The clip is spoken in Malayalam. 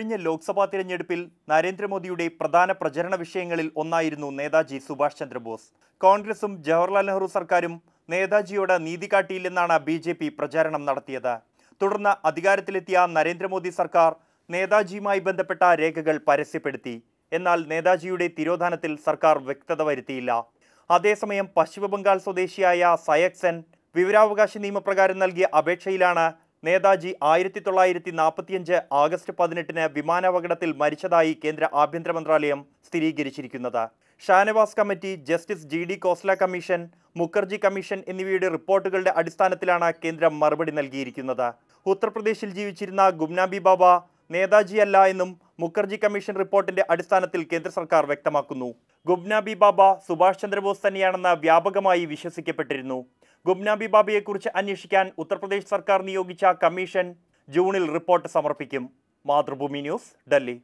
കഴിഞ്ഞ ലോക്സഭാ തിരഞ്ഞെടുപ്പിൽ നരേന്ദ്രമോദിയുടെ പ്രധാന പ്രചരണ വിഷയങ്ങളിൽ ഒന്നായിരുന്നു നേതാജി സുഭാഷ് ചന്ദ്രബോസ്. കോൺഗ്രസും ജവഹർലാൽ നെഹ്റു സർക്കാരും നേതാജിയോട് നീതി കാട്ടിയില്ലെന്നാണ് ബി ജെ പി പ്രചാരണം നടത്തിയത്. തുടർന്ന് അധികാരത്തിലെത്തിയ നരേന്ദ്രമോദി സർക്കാർ നേതാജിയുമായി ബന്ധപ്പെട്ട രേഖകൾ പരസ്യപ്പെടുത്തി. എന്നാൽ നേതാജിയുടെ തിരോധാനത്തിൽ സർക്കാർ വ്യക്തത വരുത്തിയില്ല. അതേസമയം പശ്ചിമബംഗാൾ സ്വദേശിയായ സയക്സൻ വിവരാവകാശ നിയമപ്രകാരം നൽകിയ അപേക്ഷയിലാണ് നേതാജി ആയിരത്തി തൊള്ളായിരത്തി നാൽപ്പത്തിയഞ്ച് ആഗസ്റ്റ് പതിനെട്ടിന് വിമാനാപകടത്തിൽ മരിച്ചതായി കേന്ദ്ര ആഭ്യന്തര മന്ത്രാലയം സ്ഥിരീകരിച്ചിരിക്കുന്നത്. Shahnawaz committee justice G D Khosla commission Mukherjee commission എന്നിവയുടെ റിപ്പോർട്ടുകളുടെ അടിസ്ഥാനത്തിലാണ് കേന്ദ്രം മറുപടി നൽകിയിരിക്കുന്നത്. ഉത്തർപ്രദേശിൽ ജീവിച്ചിരുന്ന ഗുംനാബി ബാബ നേതാജിയല്ല എന്നും മുഖർജി കമ്മീഷൻ റിപ്പോർട്ടിന്റെ അടിസ്ഥാനത്തിൽ കേന്ദ്ര സർക്കാർ വ്യക്തമാക്കുന്നു. ഗുബ്നാബി ബാബ സുഭാഷ് ചന്ദ്രബോസ് തന്നെയാണെന്ന് വ്യാപകമായി വിശ്വസിക്കപ്പെട്ടിരുന്നു. ഗുബ്നാബി ബാബിയെക്കുറിച്ച് അന്വേഷിക്കാൻ ഉത്തർപ്രദേശ് സർക്കാർ നിയോഗിച്ച കമ്മീഷൻ ജൂണിൽ റിപ്പോർട്ട് സമർപ്പിക്കും. മാതൃഭൂമി ന്യൂസ് ഡൽഹി.